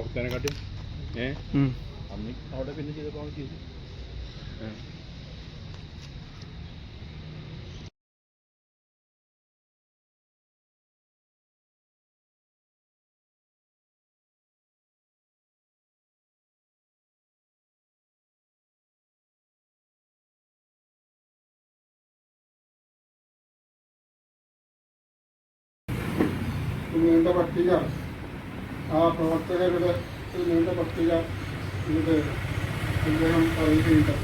അവിടുത്തേനെക്കാട്ടും ഏ. അന്ന് അവിടെ പിന്നെ ചെയ്തപ്പോൾ അവൻ ചെയ്തു. നീണ്ട പട്ടിക ആ പ്രവർത്തകരുടെ നീണ്ട പട്ടിക ഇവിടെ അദ്ദേഹം പറയുകയുണ്ട്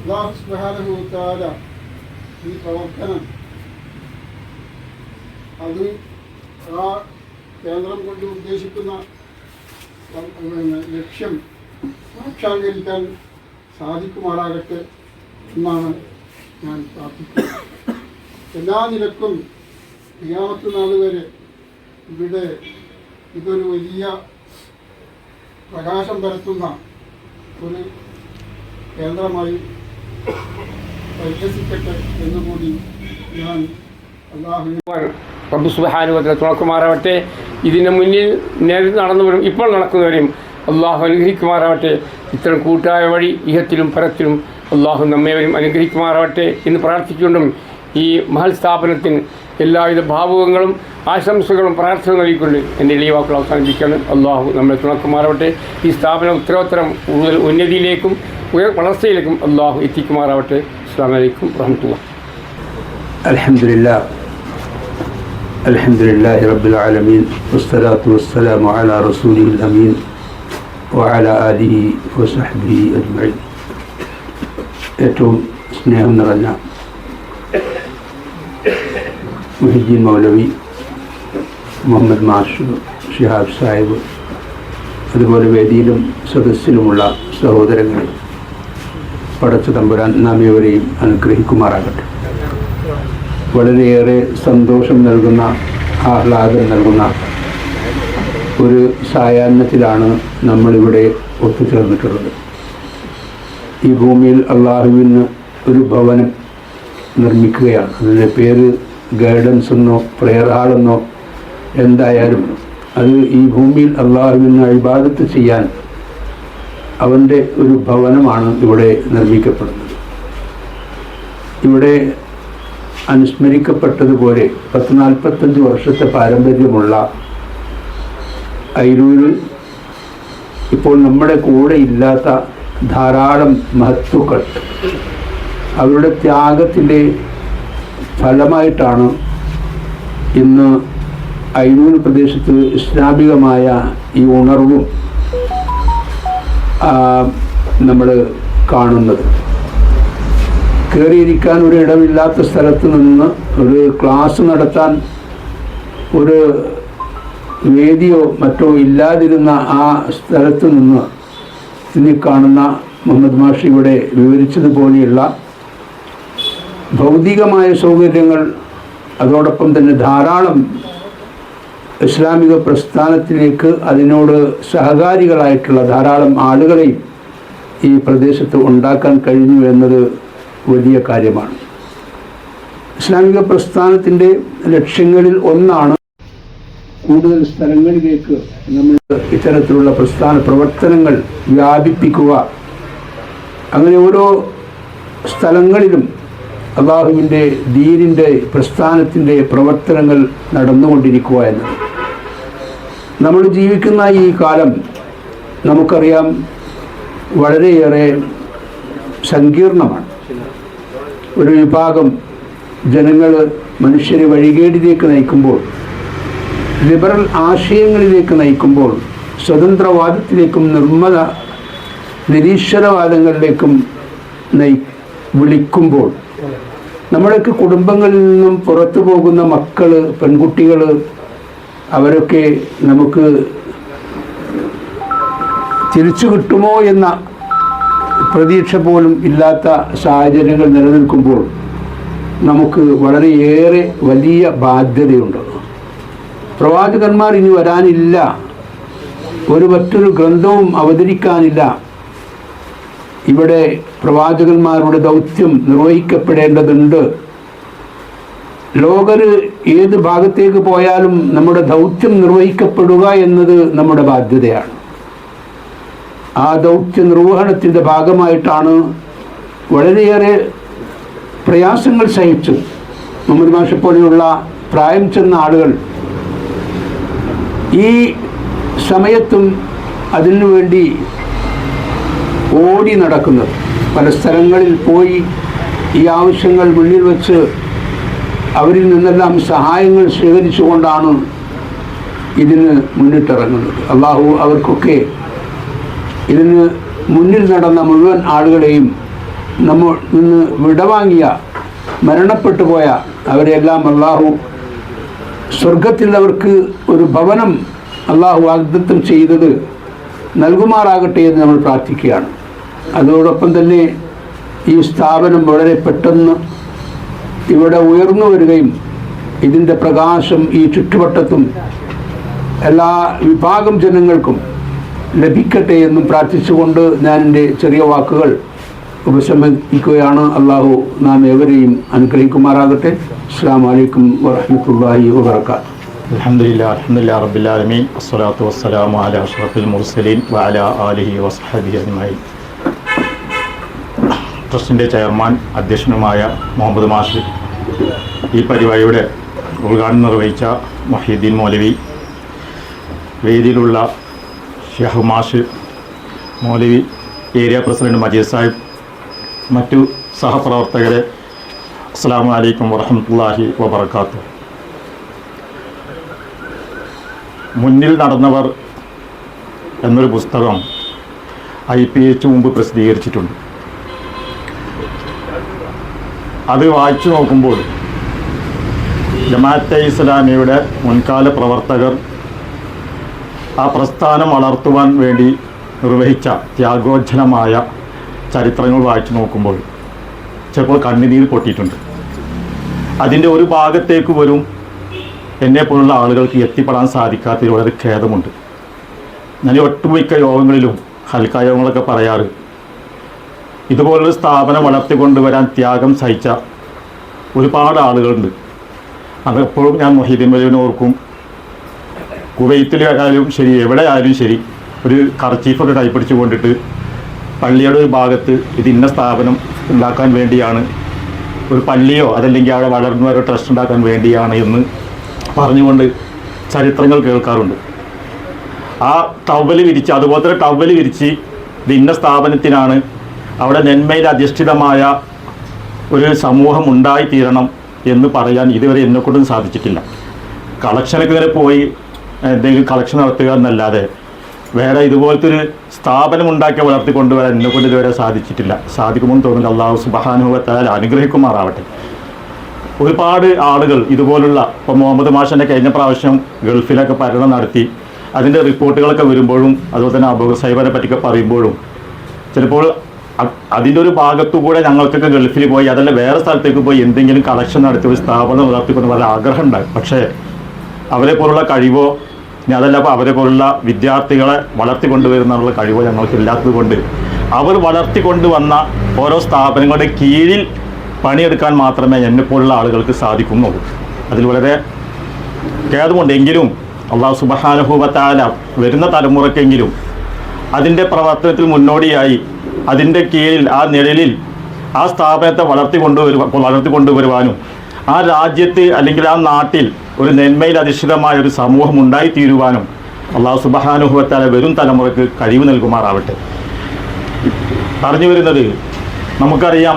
ഉദാഹരണ ഈ പ്രവർത്തനം അത് ആ കേന്ദ്രം കൊണ്ട് ഉദ്ദേശിക്കുന്ന ലക്ഷ്യം സാക്ഷാത്കരിക്കാൻ സാധിക്കുമാറാകട്ടെ എന്നാണ് ഞാൻ പ്രാർത്ഥിക്കുന്നത്. എല്ലാ നിലക്കും ക്രിയാമത്ത് നാൾ വരെ ഇവിടെ ഇതൊരു വലിയ പ്രകാശം പരത്തുന്ന ഒരു കേന്ദ്രമായി പരിഹസിക്കട്ടെ എന്നുകൂടി ഞാൻ റബ്ബു സുബാനുവത്തിൽ തുണക്കുമാറാവട്ടെ. ഇതിന് മുന്നിൽ നേരിൽ നടന്നവരും ഇപ്പോൾ നടക്കുന്നവരെയും അള്ളാഹു അനുഗ്രഹിക്കുമാറാവട്ടെ. ഇത്തരം കൂട്ടായ വഴി ഇഹത്തിലും പരത്തിലും അള്ളാഹു നമ്മേവരും അനുഗ്രഹിക്കുമാറാവട്ടെ എന്ന് പ്രാർത്ഥിച്ചുകൊണ്ടും ഈ മഹൽ സ്ഥാപനത്തിന് എല്ലാവിധ ഭാവുകങ്ങളും ആശംസകളും പ്രാർത്ഥനകളും നൽകിക്കൊണ്ട് എൻ്റെ എളിയ വാക്കുകൾ അവസാനിപ്പിക്കുകയാണ് അള്ളാഹു നമ്മെ തുണക്കുമാറാവട്ടെ ഈ സ്ഥാപനം ഉത്തരോത്തരം കൂടുതൽ ഉന്നതിയിലേക്കും ഉയർ വളർച്ചയിലേക്കും അള്ളാഹു എത്തിക്കുമാറാവട്ടെ അസ്സാം വലൈക്കും വാഹമത്തുള്ള الحمد لله الحمد لله رب العالمين والصلاة والسلام على رسوله الأمين وعلى آله وصحبه أجمعين ഏറ്റവും സ്നേഹം നിറഞ്ഞ മുഹിദ്ദീൻ മൗലവി മുഹമ്മദ് മാഷു ഷിഹാബ് സാഹിബ് അതുപോലെ വേദിയിലും സദസ്സിലുമുള്ള സഹോദരങ്ങളെ പടച്ചു തമ്പുരാൻ നാം ഇവരെയും അനുഗ്രഹിക്കുമാറാകട്ടെ. വളരെയേറെ സന്തോഷം നൽകുന്ന ആഹ്ലാദം നൽകുന്ന ഒരു സായാഹ്നത്തിലാണ് നമ്മളിവിടെ ഒത്തുചേർന്നിട്ടുള്ളത്. ഈ ഭൂമിയിൽ അള്ളാഹുവിന് ഒരു ഭവനം നിർമ്മിക്കുകയാണ്. അതിന്റെ പേര് ഗൈഡൻസ് എന്നോ പ്രെയർ ഹാളെന്നോ എന്തായാലും അത് ഈ ഭൂമിയിൽ അള്ളാഹുവിന് ഇബാദത്ത് ചെയ്യാൻ അവന്റെ ഒരു ഭവനമാണ് ഇവിടെ നിർമ്മിക്കപ്പെടുന്നത്. ഇവിടെ അനുസ്മരിക്കപ്പെട്ടതുപോലെ പത്ത് നാൽപ്പത്തഞ്ച് വർഷത്തെ പാരമ്പര്യമുള്ള അയിരൂരിൽ ഇപ്പോൾ നമ്മുടെ കൂടെ ഇല്ലാത്ത ധാരാളം മഹത്തുക്കൾ അവരുടെ ത്യാഗത്തിന്റെ ഫലമായിട്ടാണ് ഇന്ന് അയ്യൂർ പ്രദേശത്ത് ഇസ്ലാമികമായ ഈ ഉണർവും നമ്മൾ കാണുന്നത്. കയറിയിരിക്കാൻ ഒരു ഇടമില്ലാത്ത സ്ഥലത്ത് നിന്ന് ഒരു ക്ലാസ് നടത്താൻ ഒരു വേദിയോ മറ്റോ ഇല്ലാതിരുന്ന ആ സ്ഥലത്ത് നിന്ന് ഇനി കാണുന്ന മുഹമ്മദ് മാഷിയുടെ വിവരിച്ചതുപോലെയുള്ള ഭൗതികമായ സൗകര്യങ്ങൾ അതോടൊപ്പം തന്നെ ധാരാളം ഇസ്ലാമിക പ്രസ്ഥാനത്തിലേക്ക് അതിനോട് സഹകാരികളായിട്ടുള്ള ധാരാളം ആളുകളെയും ഈ പ്രദേശത്ത് ഉണ്ടാക്കാൻ കഴിഞ്ഞു എന്നത് വലിയ കാര്യമാണ്. ഇസ്ലാമിക പ്രസ്ഥാനത്തിന്റെ ലക്ഷ്യങ്ങളിൽ ഒന്നാണ് കൂടുതൽ സ്ഥലങ്ങളിലേക്ക് നമ്മൾ ഇത്തരത്തിലുള്ള പ്രസ്ഥാന പ്രവർത്തനങ്ങൾ വ്യാപിപ്പിക്കുക. അങ്ങനെ ഓരോ സ്ഥലങ്ങളിലും അള്ളാഹുവിന്റെ ദീനിന്റെ പ്രസ്ഥാനത്തിന്റെ പ്രവർത്തനങ്ങൾ നടന്നുകൊണ്ടിരിക്കുക എന്നത് നമ്മൾ ജീവിക്കുന്ന ഈ കാലം നമുക്കറിയാം വളരെയേറെ സങ്കീർണമാണ്. ഒരു വിഭാഗം ജനങ്ങൾ മനുഷ്യരെ വഴികേടിലേക്ക് നയിക്കുമ്പോൾ ലിബറൽ ആശയങ്ങളിലേക്ക് നയിക്കുമ്പോൾ സ്വതന്ത്രവാദത്തിലേക്കും നിർമ്മല നിരീശ്വരവാദങ്ങളിലേക്കും നയി വിളിക്കുമ്പോൾ നമ്മുടെയൊക്കെ കുടുംബങ്ങളിൽ നിന്നും പുറത്തു പോകുന്ന മക്കൾ പെൺകുട്ടികൾ അവരൊക്കെ നമുക്ക് തിരിച്ചു കിട്ടുമോ എന്ന പ്രതീക്ഷ പോലും ഇല്ലാത്ത സാഹചര്യങ്ങൾ നിലനിൽക്കുമ്പോൾ നമുക്ക് വളരെയേറെ വലിയ ബാധ്യതയുണ്ട്. പ്രവാചകന്മാർ ഇനി വരാനില്ല. ഒരു മറ്റൊരു ഗ്രന്ഥവും അവതരിക്കാനില്ല. ഇവിടെ പ്രവാചകന്മാരുടെ ദൗത്യം നിർവഹിക്കപ്പെടേണ്ടതുണ്ട്. ലോകർ ഏത് ഭാഗത്തേക്ക് പോയാലും നമ്മുടെ ദൗത്യം നിർവഹിക്കപ്പെടുക എന്നത് നമ്മുടെ ബാധ്യതയാണ്. ആ ദൗത്യ നിർവഹണത്തിന്റെ ഭാഗമായിട്ടാണ് വളരെയേറെ പ്രയാസങ്ങൾ സഹിച്ചു മുഹമ്മദ് മാഷെ പോലെയുള്ള പ്രായം ചെന്ന ആളുകൾ ഈ സമയത്തും അതിനു വേണ്ടി ഓടി നടക്കുന്നത്. പല സ്ഥലങ്ങളിൽ പോയി ഈ ആവശ്യങ്ങൾ മുന്നിൽ വെച്ച് അവരിൽ നിന്നെല്ലാം സഹായങ്ങൾ സ്വീകരിച്ചുകൊണ്ടാണ് ഇതിന് മുന്നിട്ടിറങ്ങുന്നത്. അള്ളാഹു അവർക്കൊക്കെ ഇതിന് മുന്നിൽ നടന്ന മുഴുവൻ ആളുകളെയും നമ്മൾ നിന്ന് വിടവാങ്ങിയ മരണപ്പെട്ടു പോയ അവരെല്ലാം അള്ളാഹു സ്വർഗത്തിൽ അവർക്ക് ഒരു ഭവനം അള്ളാഹു വാഗ്ദത്തം ചെയ്തത് നൽകുമാറാകട്ടെ എന്ന് നമ്മൾ പ്രാർത്ഥിക്കുകയാണ്. അതോടൊപ്പം തന്നെ ഈ സ്ഥാപനം വളരെ പെട്ടെന്ന് ഇവിടെ ഉയർന്നു വരികയും ഇതിന്റെ പ്രകാശം ഈ ചുറ്റുവട്ടത്തും എല്ലാ വിഭാഗം ജനങ്ങൾക്കും ലഭിക്കട്ടെ എന്നും പ്രാർത്ഥിച്ചുകൊണ്ട് ഞാൻ എന്റെ ചെറിയ വാക്കുകൾ ഉപശമിക്കുകയാണ് അള്ളാഹു നാം ഏവരെയും അനുഗ്രഹിക്കുമാറാകട്ടെ. അസ്സാം വലൈക്കും വാഹമത്തല്ലാഹി വാബർക്കാത്തു അലഹമില്ല അസ്സലാത്തു വസ്സലാമു മുർസലീൻ ആലിഹി ട്രസ്റ്റിന്റെ ചെയർമാൻ അധ്യക്ഷനുമായ മുഹമ്മദ് മാഷി ഈ പരിപാടിയുടെ ഉദ്ഘാടനം നിർവഹിച്ച മഹീദ്ദീൻ മൗലവി വേദിയിലുള്ള ഷെഹു മാഷ് മൗലവി ഏരിയ പ്രസിഡന്റ് മജീദ് സാഹിബ് മറ്റു സഹപ്രവർത്തകരെ അസ്സാം വലൈക്കും വറഹമുല്ലാഹി വബർക്കാത്തു മുന്നിൽ നടന്നവർ എന്നൊരു പുസ്തകം ഐ പി എച്ച് മുമ്പ് പ്രസിദ്ധീകരിച്ചിട്ടുണ്ട്. അത് വായിച്ചു നോക്കുമ്പോൾ ജമാഅത്തെ ഇസ്ലാമിയുടെ മുൻകാല പ്രവർത്തകർ ആ പ്രസ്ഥാനം വളർത്തുവാൻ വേണ്ടി നിർവഹിച്ച ത്യാഗോജ്ജലമായ ചരിത്രങ്ങൾ വായിച്ചു നോക്കുമ്പോൾ ചിലപ്പോൾ കണ്ണുനീർ പൊട്ടിയിട്ടുണ്ട്. അതിന്റെ ഒരു ഭാഗത്തേക്ക് വരും എന്നെ പോലുള്ള ആളുകൾക്ക് എത്തിപ്പെടാൻ സാധിക്കാത്തതിൽ വളരെ ഖേദമുണ്ട്. ഞാൻ ഒട്ടുമിക്ക യോഗങ്ങളിലും ഹൽക്ക യോഗങ്ങളൊക്കെ പറയാറ് ഇതുപോലൊരു സ്ഥാപനം വളർത്തിക്കൊണ്ടുവരാൻ ത്യാഗം സഹിച്ച ഒരുപാട് ആളുകളുണ്ട്. അതെപ്പോഴും ഞാൻ മൊഹീദ്ദീൻ വലിയവിനെ ഓർക്കും. കുവൈത്തിൽ കുവൈത്തിലായാലും ശരി എവിടെ ആയാലും ശരി ഒരു കർച്ചീഫൊക്കെ കൈപ്പിടിച്ച് കൊണ്ടിട്ട് പള്ളിയുടെ ഒരു ഭാഗത്ത് ഇത് ഇന്ന സ്ഥാപനം ഉണ്ടാക്കാൻ വേണ്ടിയാണ് ഒരു പള്ളിയോ അതല്ലെങ്കിൽ അവിടെ വളർന്നു ഒരു ട്രസ്റ്റ് ഉണ്ടാക്കാൻ വേണ്ടിയാണ് എന്ന് പറഞ്ഞുകൊണ്ട് ചരിത്രങ്ങൾ കേൾക്കാറുണ്ട്. ആ ടവൽ വിരിച്ച് അതുപോലെ തന്നെ ടവൽ വിരിച്ച് ഇന്ന സ്ഥാപനത്തിനാണ് അവിടെ നന്മയിൽ അധിഷ്ഠിതമായ ഒരു സമൂഹം ഉണ്ടായിത്തീരണം എന്ന് പറയാൻ ഇതുവരെ എന്നെക്കൊണ്ടും സാധിച്ചിട്ടില്ല. കളക്ഷനൊക്കെ ഇങ്ങനെ പോയി എന്തെങ്കിലും കളക്ഷൻ നടത്തുക എന്നല്ലാതെ വേറെ ഇതുപോലത്തെ ഒരു സ്ഥാപനം ഉണ്ടാക്കി വളർത്തിക്കൊണ്ടുവരാൻ എന്നെക്കൊണ്ട് ഇതുവരെ സാധിച്ചിട്ടില്ല. സാധിക്കുമെന്ന് തോന്നുന്നു അള്ളാഹു സുബാനുഭവത്താൽ അനുഗ്രഹിക്കുമാറാവട്ടെ. ഒരുപാട് ആളുകൾ ഇതുപോലുള്ള ഇപ്പോൾ മുഹമ്മദ് മാഷന്റെ കഴിഞ്ഞ പ്രാവശ്യം ഗൾഫിലൊക്കെ പര്യടനം നടത്തി. അതിന്റെ റിപ്പോർട്ടുകളൊക്കെ വരുമ്പോഴും അതുപോലെ തന്നെ അബൂ സൈബറെ പറ്റിയൊക്കെ പറയുമ്പോഴും ചിലപ്പോൾ അതിന്റെ ഒരു ഭാഗത്തുകൂടെ ഞങ്ങൾക്കൊക്കെ ഗൾഫിൽ പോയി അതല്ല വേറെ സ്ഥലത്തേക്ക് പോയി എന്തെങ്കിലും കളക്ഷൻ നടത്തി ഒരു സ്ഥാപനം നടത്തിക്കൊണ്ട് വളരെ ആഗ്രഹം ഉണ്ടായി. പക്ഷേ അവരെ പോലുള്ള കഴിവോ ഇനി അതല്ല അപ്പോൾ അവരെ പോലുള്ള വിദ്യാർത്ഥികളെ വളർത്തിക്കൊണ്ടുവരുന്നുള്ള കഴിവോ ഞങ്ങൾക്ക് ഇല്ലാത്തത് കൊണ്ട് അവർ വളർത്തിക്കൊണ്ടുവന്ന ഓരോ സ്ഥാപനങ്ങളുടെ കീഴിൽ പണിയെടുക്കാൻ മാത്രമേ എന്നെപ്പോലുള്ള ആളുകൾക്ക് സാധിക്കുന്നുള്ളൂ. അതിൽ വളരെ ഖേദമുണ്ടെങ്കിലും അള്ളാഹു സുബഹാനുഭവത്താല വരുന്ന തലമുറക്കെങ്കിലും അതിന്റെ പ്രവർത്തനത്തിൽ മുന്നോടിയായി അതിന്റെ കീഴിൽ ആ നിഴലിൽ ആ സ്ഥാപനത്തെ വളർത്തി കൊണ്ടുവരുവാ വളർത്തി കൊണ്ടുവരുവാനും ആ രാജ്യത്ത് അല്ലെങ്കിൽ ആ നാട്ടിൽ ഒരു നന്മയിൽ അധിഷ്ഠിതമായ ഒരു സമൂഹം ഉണ്ടായിത്തീരുവാനും അള്ളാഹു സുബഹാനുഭവത്താല വരും തലമുറയ്ക്ക് കഴിവ് നൽകുമാറാവട്ടെ. പറഞ്ഞു വരുന്നത് നമുക്കറിയാം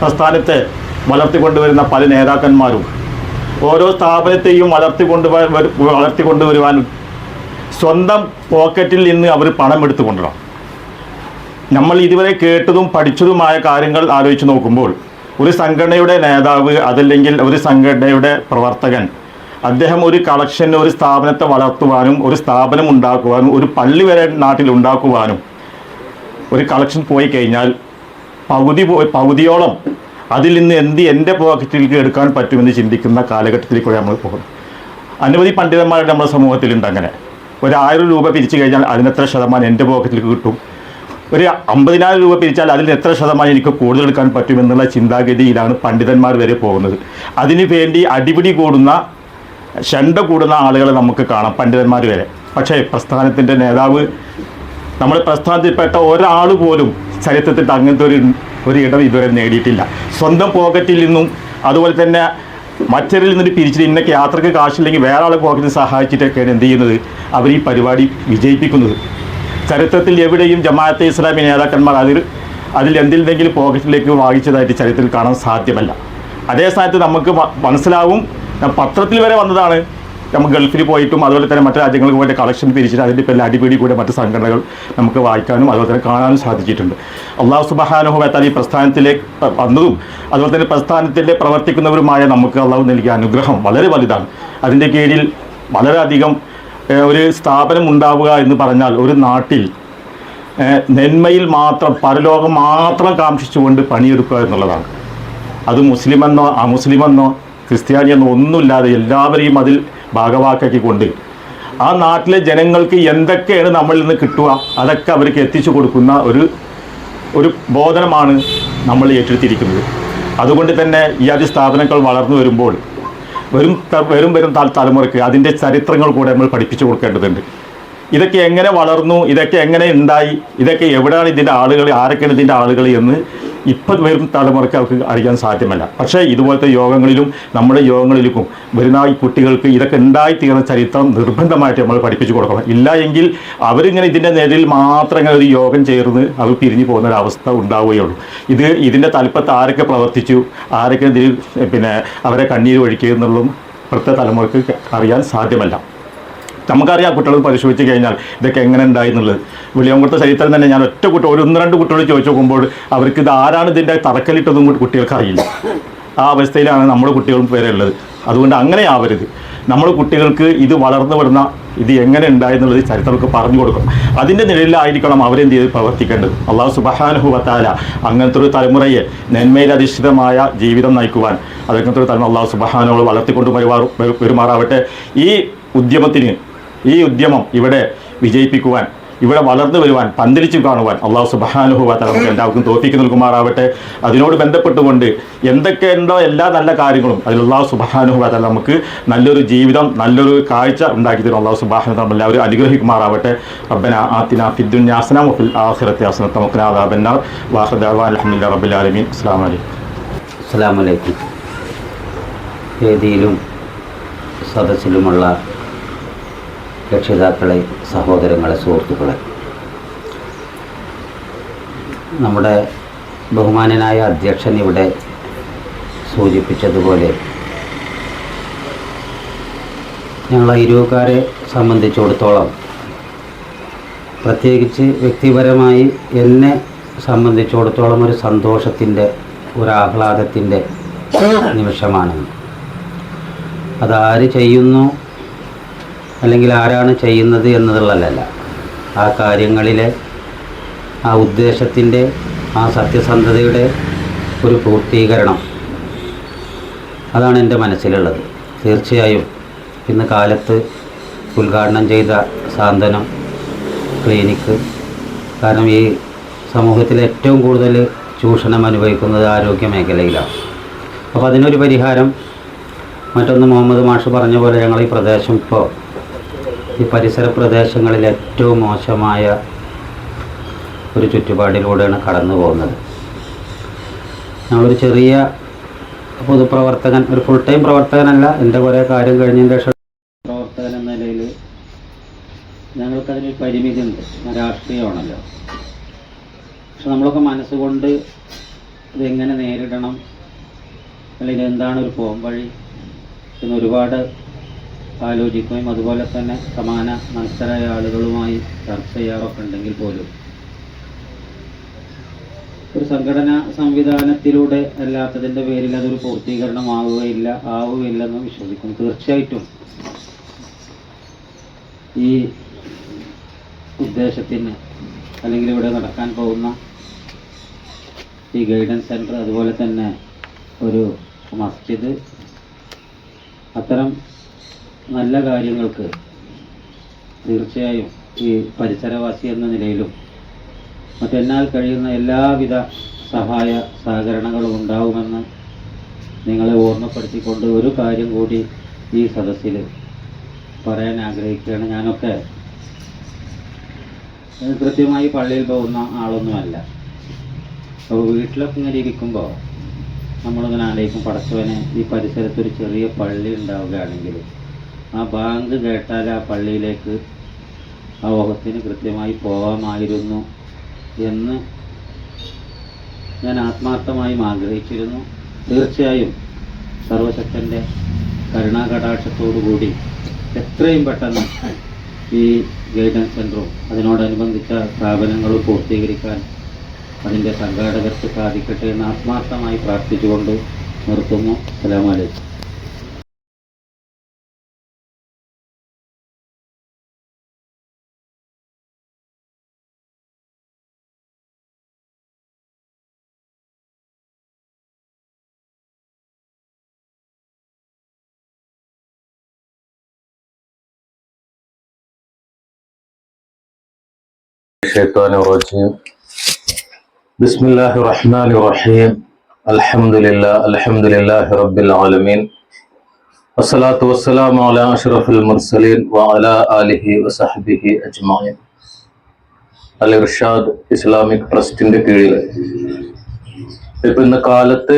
പ്രസ്ഥാനത്തെ വളർത്തിക്കൊണ്ടുവരുന്ന പല നേതാക്കന്മാരും. ഓരോ സ്ഥാപനത്തെയും വളർത്തിക്കൊണ്ട് വളർത്തിക്കൊണ്ടുവരുവാനും സ്വന്തം പോക്കറ്റിൽ നിന്ന് അവർ പണം എടുത്തു കൊണ്ടുവരാം നമ്മൾ ഇതുവരെ കേട്ടതും പഠിച്ചതുമായ കാര്യങ്ങൾ ആലോചിച്ച് നോക്കുമ്പോൾ ഒരു സംഘടനയുടെ നേതാവ് അതല്ലെങ്കിൽ ഒരു സംഘടനയുടെ പ്രവർത്തകൻ അദ്ദേഹം ഒരു കളക്ഷൻ ഒരു സ്ഥാപനത്തെ വളർത്തുവാനും ഒരു സ്ഥാപനം ഉണ്ടാക്കുവാനും ഒരു പള്ളി വരെ നാട്ടിൽ ഉണ്ടാക്കുവാനും ഒരു കളക്ഷൻ പോയി കഴിഞ്ഞാൽ പകുതി പകുതിയോളം അതിൽ നിന്ന് എന്ത് എന്റെ പോക്കറ്റിലേക്ക് എടുക്കാൻ പറ്റുമെന്ന് ചിന്തിക്കുന്ന കാലഘട്ടത്തിലേക്കൂടെ നമ്മൾ പോകുന്നു. അനവധി പണ്ഡിതന്മാരുടെ നമ്മുടെ സമൂഹത്തിലുണ്ട് അങ്ങനെ. ഒരായിരം രൂപ പിരിച്ചു കഴിഞ്ഞാൽ അതിനെത്ര ശതമാനം എന്റെ പോക്കറ്റിലേക്ക് കിട്ടും? ഒരു അമ്പതിനായിരം രൂപ പിരിച്ചാൽ അതിൽ എത്ര ശതമാനം എനിക്ക് കൂടുതൽ എടുക്കാൻ പറ്റുമെന്നുള്ള ചിന്താഗതിയിലാണ് പണ്ഡിതന്മാർ വരെ പോകുന്നത്. അതിനു വേണ്ടി അടിപിടി കൂടുന്ന ശണ്ട കൂടുന്ന ആളുകളെ നമുക്ക് കാണാം പണ്ഡിതന്മാർ വരെ. പക്ഷേ പ്രസ്ഥാനത്തിന്റെ നേതാവ് നമ്മുടെ പ്രസ്ഥാനത്തിൽപ്പെട്ട ഒരാൾ പോലും ചരിത്രത്തിൽ അങ്ങനത്തെ ഒരു ഒരു ഇടം ഇതുവരെ നേടിയിട്ടില്ല. സ്വന്തം പോക്കറ്റിൽ നിന്നും അതുപോലെ തന്നെ മറ്റൊരിൽ നിന്നൊരു പിരിച്ചിട്ട് ഇന്നൊക്കെ യാത്രയ്ക്ക് കാശില്ലെങ്കിൽ വേറെ ആളെ പോക്കറ്റിൽ സഹായിച്ചിട്ടൊക്കെയാണ് എന്ത് ചെയ്യുന്നത്? അവർ ഈ പരിപാടി വിജയിപ്പിക്കുന്നത്. ചരിത്രത്തിൽ എവിടെയും ജമാഅത്തെ ഇസ്ലാമി നേതാക്കന്മാർ അതിൽ അതിൽ എന്തിലെങ്കിലും പോക്കറ്റിലേക്ക് വാങ്ങിച്ചതായിട്ട് ചരിത്രത്തിൽ കാണാൻ സാധ്യമല്ല. അതേ സ്ഥാനത്ത് നമുക്ക് മനസ്സിലാവും പത്രത്തിൽ വരെ വന്നതാണ്. നമുക്ക് ഗൾഫിൽ പോയിട്ടും അതുപോലെ തന്നെ മറ്റു രാജ്യങ്ങൾക്ക് പോയിട്ട് കളക്ഷൻ പിരിച്ചിട്ട് അതിന്റെ പേരിൽ അടിപിടി കൂടെ മറ്റ് സംഘടനകൾ നമുക്ക് വായിക്കാനും അതുപോലെ തന്നെ കാണാനും സാധിച്ചിട്ടുണ്ട്. അള്ളാഹു സുബഹാനുഭവത്താൽ ഈ പ്രസ്ഥാനത്തിലേക്ക് വന്നതും അതുപോലെ തന്നെ പ്രസ്ഥാനത്തിൽ പ്രവർത്തിക്കുന്നവരുമായ നമുക്ക് അള്ളാഹു നൽകിയ അനുഗ്രഹം വളരെ വലുതാണ്. അതിന്റെ കീഴിൽ വളരെയധികം ഒരു സ്ഥാപനം ഉണ്ടാവുക എന്ന് പറഞ്ഞാൽ ഒരു നാട്ടിൽ നന്മയിൽ മാത്രം പരലോകം മാത്രം കാംക്ഷിച്ചുകൊണ്ട് പണിയെടുക്കുക എന്നുള്ളതാണ്. അത് മുസ്ലിമെന്നോ അമുസ്ലിമെന്നോ ക്രിസ്ത്യാനി എന്നോ ഒന്നുമില്ലാതെ എല്ലാവരെയും അതിൽ ഭാഗവാക്കാക്കിക്കൊണ്ട് ആ നാട്ടിലെ ജനങ്ങൾക്ക് എന്തൊക്കെയാണ് നമ്മളിൽ നിന്ന് കിട്ടുക? അതൊക്കെ അവർക്ക് എത്തിച്ചു കൊടുക്കുന്ന ഒരു ഒരു ബോധനമാണ് നമ്മൾ ഏറ്റെടുത്തിരിക്കുന്നത്. അതുകൊണ്ട് തന്നെ ഈ അതി സ്ഥാപനങ്ങൾ വളർന്നു വരുമ്പോൾ വരും വരും വരും തല- തലമുറയ്ക്ക് അതിന്റെ ചരിത്രങ്ങൾ കൂടെ നമ്മൾ പഠിപ്പിച്ചു കൊടുക്കേണ്ടതുണ്ട്. ഇതൊക്കെ എങ്ങനെ വളർന്നു? ഇതൊക്കെ എങ്ങനെ ഉണ്ടായി? ഇതൊക്കെ എവിടെയാണ് ഇതിന്റെ ആളുകൾ? ആരൊക്കെയാണ് ഇതിന്റെ ആളുകൾ എന്ന് ഇപ്പം വരും തലമുറയ്ക്ക് അവർക്ക് അറിയാൻ സാധ്യമല്ല. പക്ഷേ ഇതുപോലത്തെ യോഗങ്ങളിലും നമ്മുടെ യോഗങ്ങളിലും വരുന്ന ഈ കുട്ടികൾക്ക് ഇതൊക്കെ ഉണ്ടായിത്തീർന്ന ചരിത്രം നിർബന്ധമായിട്ട് നമ്മൾ പഠിപ്പിച്ചു കൊടുക്കണം. ഇല്ല എങ്കിൽ അവരിങ്ങനെ ഇതിന്റെ നേരിൽ മാത്രം ഇങ്ങനെ ഒരു യോഗം ചേർന്ന് അവർ പിരിഞ്ഞു പോകുന്ന ഒരു അവസ്ഥ ഉണ്ടാവുകയുള്ളൂ. ഇത് ഇതിന്റെ തലപ്പത്ത് ആരൊക്കെ പ്രവർത്തിച്ചു ആരൊക്കെ ഇതിൽ പിന്നെ അവരെ കണ്ണീര് ഒഴിക്കുക എന്നുള്ളതും ഇപ്പോഴത്തെ തലമുറയ്ക്ക് അറിയാൻ സാധ്യമല്ല. നമുക്കറിയാം കുട്ടികൾ പരിശോധിച്ച് കഴിഞ്ഞാൽ ഇതൊക്കെ എങ്ങനെ ഉണ്ടായി എന്നുള്ളത്. വെളിയംകുളത്തെ ചരിത്രം തന്നെ ഞാൻ ഒറ്റ കുട്ടി ഒരു ഒന്ന് രണ്ട് കുട്ടികൾ ചോദിച്ചു നോക്കുമ്പോൾ അവർക്ക് ഇത് ആരാണ് ഇതിന്റെ തറക്കല്ലിട്ടതും കൂടി കുട്ടികൾക്ക് അറിയില്ല. ആ അവസ്ഥയിലാണ് നമ്മുടെ കുട്ടികളും പേരെ ഉള്ളത്. അതുകൊണ്ട് അങ്ങനെ ആവരുത്. നമ്മൾ കുട്ടികൾക്ക് ഇത് വളർന്നു വരുന്ന ഇത് എങ്ങനെ ഉണ്ടായെന്നുള്ളത് ചരിത്രമൊക്കെ പറഞ്ഞു കൊടുക്കണം അതിന്റെ നിഴലിലായിരിക്കണം അവരെന്ത് ചെയ്ത് പ്രവർത്തിക്കേണ്ടത്. അള്ളാഹു സുബഹാനുഹു വത്താല അങ്ങനത്തെ ഒരു തലമുറയെ നന്മയിൽ അധിഷ്ഠിതമായ ജീവിതം നയിക്കുവാൻ അതങ്ങനത്തെ ഒരു തലമുറ അള്ളാഹു സുബഹാനോട് വളർത്തിക്കൊണ്ട് പെരുമാറും പെരുമാറാവട്ടെ ഈ ഉദ്യമത്തിന് ഈ ഉദ്യമം ഇവിടെ വിജയിപ്പിക്കുവാൻ ഇവിടെ വളർന്നു വരുവാൻ പന്തലിച്ചു കാണുവാൻ അള്ളാഹു സുബാനുഹുവ നമുക്ക് എല്ലാവർക്കും തോഫിക്ക് നൽകുമാറാവട്ടെ. അതിനോട് ബന്ധപ്പെട്ടുകൊണ്ട് എന്തൊക്കെ ഉണ്ടോ എല്ലാ നല്ല കാര്യങ്ങളും അതിൽ അള്ളാഹു സുബാനുഭവത്ത നമുക്ക് നല്ലൊരു ജീവിതം നല്ലൊരു കാഴ്ച ഉണ്ടാക്കി തരും. അള്ളാഹു സുബാഹു നമ്മൾ എല്ലാവരും അനുഗ്രഹിക്കുമാറാവട്ടെ. റബ്ബന ആത്തിന ഫിദ്ദുന്യാസന മുഫിൽ ആഖിറത്തെ ഹസനത നമുക്ക് ആദാബന്നാർ വാഹദാവ അലഹമില്ല റബ്ബിൽ ആലമീൻ. അസ്സാം വലൈക്കും അസ്സാം വേദിയിലും സദസ്സിലുമുള്ള രക്ഷിതാക്കളെ സഹോദരങ്ങളെ സുഹൃത്തുക്കളെ. നമ്മുടെ ബഹുമാനനായ അധ്യക്ഷൻ ഇവിടെ സൂചിപ്പിച്ചതുപോലെ ഞങ്ങൾ അയിരൂക്കാരെ സംബന്ധിച്ചിടത്തോളം പ്രത്യേകിച്ച് വ്യക്തിപരമായി എന്നെ സംബന്ധിച്ചിടത്തോളം ഒരു സന്തോഷത്തിന്റെ ഒരു ആഹ്ലാദത്തിന്റെ നിമിഷമാണ്. അതാര് ചെയ്യുന്നു? അല്ലെങ്കിൽ ആരാണ് ചെയ്യുന്നത് എന്നതുള്ളതല്ല ആ കാര്യങ്ങളിലെ ആ ഉദ്ദേശത്തിന്റെ ആ സത്യസന്ധതയുടെ ഒരു പൂർത്തീകരണം. അതാണ് എന്റെ മനസ്സിലുള്ളത്. തീർച്ചയായും ഇന്ന് കാലത്ത് ഉദ്ഘാടനം ചെയ്ത സാന്ത്വനം ക്ലിനിക്ക് കാരണം ഈ സമൂഹത്തിൽ ഏറ്റവും കൂടുതൽ ചൂഷണം അനുഭവിക്കുന്നത് ആരോഗ്യ മേഖലയിലാണ്. അപ്പോൾ അതിനൊരു പരിഹാരം മറ്റൊന്ന് മുഹമ്മദ് മാഷ് പറഞ്ഞ പോലെ ഞങ്ങൾ ഈ പ്രദേശം ഇപ്പോൾ ഈ പരിസര പ്രദേശങ്ങളിൽ ഏറ്റവും മോശമായ ഒരു ചുറ്റുപാടിലൂടെയാണ് കടന്നു പോകുന്നത്. ഞങ്ങളൊരു ചെറിയ പൊതുപ്രവർത്തകൻ ഒരു ഫുൾ ടൈം പ്രവർത്തകനല്ല എന്റെ കുറേ കാര്യം കഴിഞ്ഞതിന് ശേഷം പ്രവർത്തകൻ എന്ന നിലയിൽ ഞങ്ങൾക്കതിനൊരു പരിമിതി ഉണ്ട് രാഷ്ട്രീയമാണല്ലോ. പക്ഷെ നമ്മളൊക്കെ മനസ്സുകൊണ്ട് ഇതെങ്ങനെ നേരിടണം? അല്ലെങ്കിൽ എന്താണ് ഒരു പോംവഴി? എന്ന് ഒരുപാട് ആലോചിക്കുകയും അതുപോലെ തന്നെ സമാന മനസ്സരായ ആളുകളുമായി ചർച്ച ചെയ്യാറൊക്കെ ഉണ്ടെങ്കിൽ പോലും. ഒരു സംഘടനാ സംവിധാനത്തിലൂടെ അല്ലാത്തതിന്റെ പേരിൽ അതൊരു പൂർത്തീകരണമാവുകയില്ല ആവുകയില്ലെന്ന് വിശ്വസിക്കുന്നു. തീർച്ചയായിട്ടും ഈ ഉദ്ദേശത്തിന് അല്ലെങ്കിൽ ഇവിടെ നടക്കാൻ പോകുന്ന ഈ ഗൈഡൻസ് സെന്റർ അതുപോലെ തന്നെ ഒരു മസ്ജിദ് അത്തരം നല്ല കാര്യങ്ങൾക്ക് തീർച്ചയായും ഈ പരിസരവാസി എന്ന നിലയിലും മറ്റെന്നാൽ കഴിയുന്ന എല്ലാവിധ സഹായ സഹകരണങ്ങളും ഉണ്ടാവുമെന്ന് നിങ്ങളെ ഓർമ്മപ്പെടുത്തിക്കൊണ്ട് ഒരു കാര്യം കൂടി ഈ സദസ്സിൽ പറയാൻ ആഗ്രഹിക്കുകയാണ്. ഞാനൊക്കെ കൃത്യമായി പള്ളിയിൽ പോകുന്ന ആളൊന്നുമല്ല. അപ്പോൾ വീട്ടിലൊക്കെ ഇങ്ങനെ ഇരിക്കുമ്പോൾ നമ്മളിങ്ങനെ ആലോചിക്കും പടച്ചവനെ ഈ പരിസരത്തൊരു ചെറിയ പള്ളി ഉണ്ടാവുകയാണെങ്കിൽ ആ ബാങ്ക് കേട്ടാൽ ആ പള്ളിയിലേക്ക് ആ ഓഹത്തിന് കൃത്യമായി പോകാമായിരുന്നു എന്ന് ഞാൻ ആത്മാർത്ഥമായും ആഗ്രഹിച്ചിരുന്നു. തീർച്ചയായും സർവശക്തന്റെ കരുണാകടാക്ഷത്തോടുകൂടി എത്രയും പെട്ടെന്ന് ഈ ഗൈഡൻസ് സെന്ററും അതിനോടനുബന്ധിച്ച സ്ഥാപനങ്ങളും പൂർത്തീകരിക്കാൻ അതിന്റെ സംഘാടകർക്ക് സാധിക്കട്ടെ എന്ന് ആത്മാർത്ഥമായി പ്രാർത്ഥിച്ചുകൊണ്ട് നിർത്തുന്നു. സലാമലൈക്കും الشيطان الرجيم بسم الله الرحمن الرحيم الحمد لله الحمد لله رب العالمين والصلاة والسلام على أشرف المرسلين وعلى آله وصحبه أجمعين അൽ ഇർഷാദ് ഇസ്ലാമിക് ട്രസ്റ്റിന്റെ കീഴിൽ ഇപ്പൊ ഇന്ന് കാലത്ത്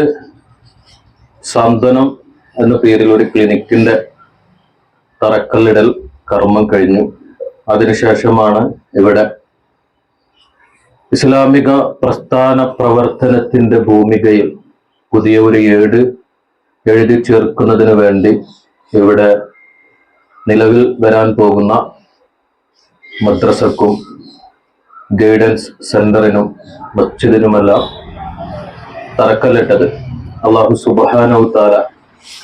സാന്ത്വനം എന്ന പേരിൽ ഒരു ക്ലിനിക്കിന്റെ തറക്കല്ലിടൽ കർമ്മം കഴിഞ്ഞു അതിനുശേഷമാണ് ഇവിടെ ഇസ്ലാമിക പ്രസ്ഥാന പ്രവർത്തനത്തിന്റെ ഭൂമികയിൽ പുതിയ ഒരു ഏട് എഴുതി ചേർക്കുന്നതിന് വേണ്ടി ഇവിടെ നിലവിൽ വരാൻ പോകുന്ന മദ്രസക്കും ഗൈഡൻസ് സെന്ററിനും മസ്ജിദിനുമെല്ലാം തറക്കല്ലിട്ടത് അള്ളാഹു സുബാനവുത്താല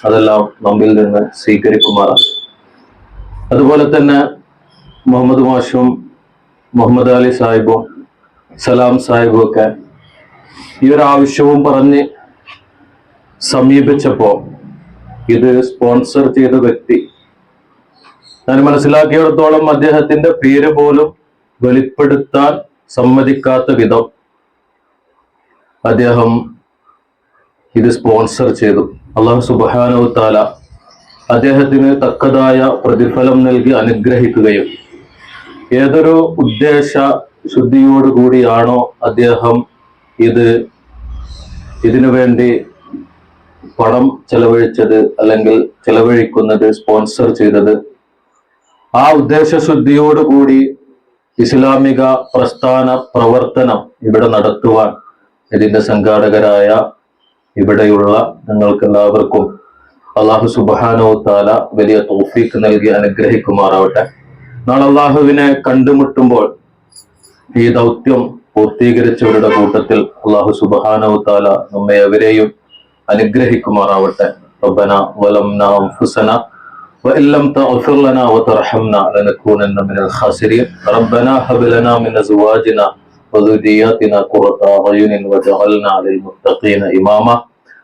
അതെല്ലാം നമ്മിൽ നിന്ന് സ്വീകരിക്കുമാറാണ്. അതുപോലെ തന്നെ മുഹമ്മദ് മാഷും മുഹമ്മദ് അലി സാഹിബും സലാം സാഹിബും ഒക്കെ ഈ ഒരു ആവശ്യവും പറഞ്ഞ് സമീപിച്ചപ്പോ ഇത് സ്പോൺസർ ചെയ്ത വ്യക്തി ഞാൻ മനസ്സിലാക്കിയിടത്തോളം അദ്ദേഹത്തിന്റെ പേര് പോലും വെളിപ്പെടുത്താൻ സമ്മതിക്കാത്ത വിധം അദ്ദേഹം ഇത് സ്പോൺസർ ചെയ്തു. അള്ളാഹു സുബാനു താല അദ്ദേഹത്തിന് തക്കതായ പ്രതിഫലം നൽകി അനുഗ്രഹിക്കുകയും. ഏതൊരു ഉദ്ദേശ ശുദ്ധിയോടുകൂടിയാണോ അദ്ദേഹം ഇത് ഇതിനു വേണ്ടി പണം ചെലവഴിച്ചത് അല്ലെങ്കിൽ ചെലവഴിക്കുന്നത് സ്പോൺസർ ചെയ്തത്? ആ ഉദ്ദേശശുദ്ധിയോടുകൂടി ഇസ്ലാമിക പ്രസ്ഥാന പ്രവർത്തനം ഇവിടെ നടത്തുവാൻ ഇതിന്റെ സംഘാടകരായ ഇവിടെയുള്ള നിങ്ങൾക്ക് എല്ലാവർക്കും അള്ളാഹു സുബാനോ താല വലിയ തോഫീക്ക് നൽകി അനുഗ്രഹിക്കുമാറാവട്ടെ. നാളെ അള്ളാഹുവിനെ കണ്ടുമുട്ടുമ്പോൾ ഈ ദൗത്യം പൂർത്തീകരിച്ചവരുടെ കൂട്ടത്തിൽ അള്ളാഹു സുബാനോ താല നമ്മെ അവരെയും അനുഗ്രഹിക്കുമാറാവട്ടെ ربنا ظلمنا انفسنا وان لم تغفر لنا وترحمنا لنكونن من الخاسرين ربنا هب لنا من ازواجنا وذرياتنا قرة اعين واجعلنا للمتقين اماما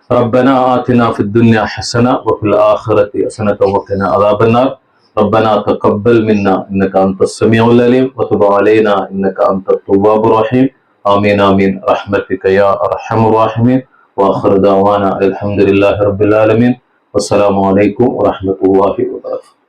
ربنا آتنا في الدنيا حسنة وفي الآخرة حسنة وقنا عذاب النار ربنا تقبل منا إنك أنت السميع العليم وتب علينا إنك أنت التواب الرحيم. آمين آمين. رحمتك يا أرحم الراحمين. وآخر دعوانا الحمد لله رب العالمين. والسلام عليكم ورحمة الله وبركاته.